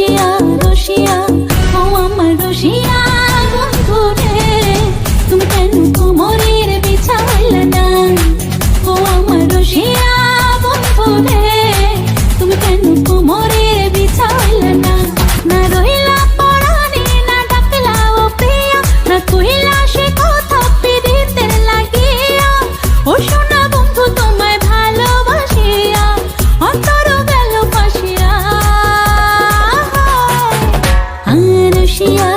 রসিয়া রসিয়া রসিয়া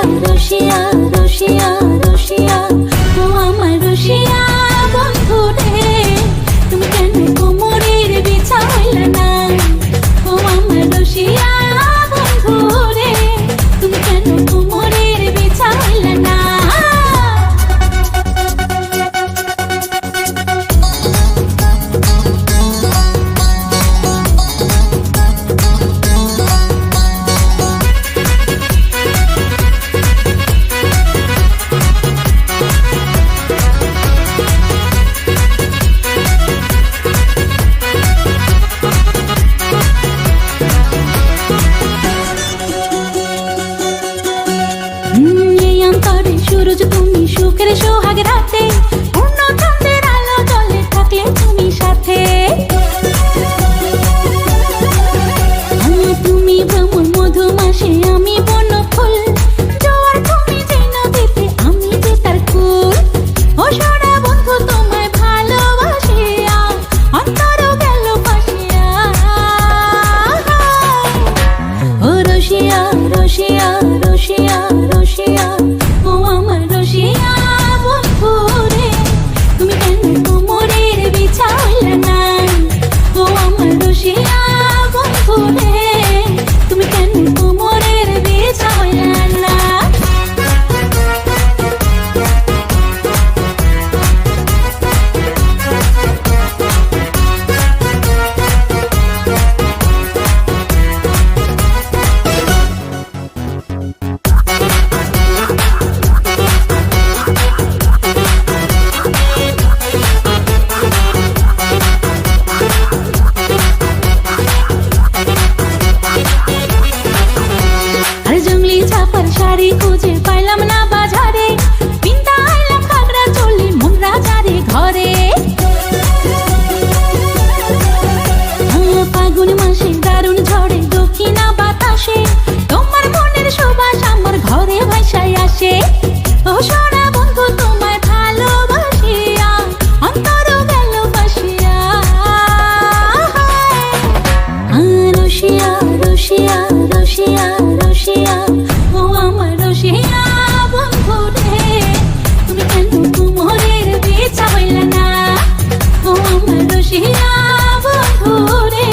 অন্তরে তুমি সুখের সোহাগ রাতে, পূর্ণ চন্দ্রের আলো জলে থাকলে তুমি সাথে। আমি তুমি ভ্রমণ মধুমাসে আমি বন ফুল। জোয়ার তুমি যে নদীতে আমি যে তার কুল ও সোনা বন্ধু তোমায় ভালোবাসিয়া অন্তর গেল ফাঁসিয়া ও রসিয়া রসিয়া শাড়ি খুঁজে পাইলাম না বাজারে। চলে মন রাজারে ঘরে। আহ, ফাগুন মাসে দারুণ দক্ষিণা বাতাসে। তোমার মনের আমার ঘরে ভাসায় আসে। ও সোনা বন্ধু তোমায় ভালোবাসিয়া অন্তর শিয়া বন্ধুরে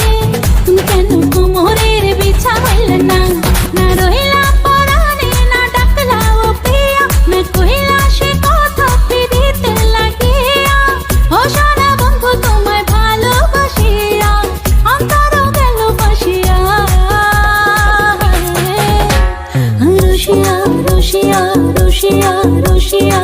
তুমি কেন কোমরের বিছা হইল না না রহিলা পড়ানে না ডাকলা ও প্রিয়া মে কহিলা সে কথা পিড়িতে লাগিয়া ও সারা বন্ধু তোমায় ভালোবাসিয়া অন্তর গেল বসিয়া রুশিয়া রুশিয়া রুশিয়া রুশিয়া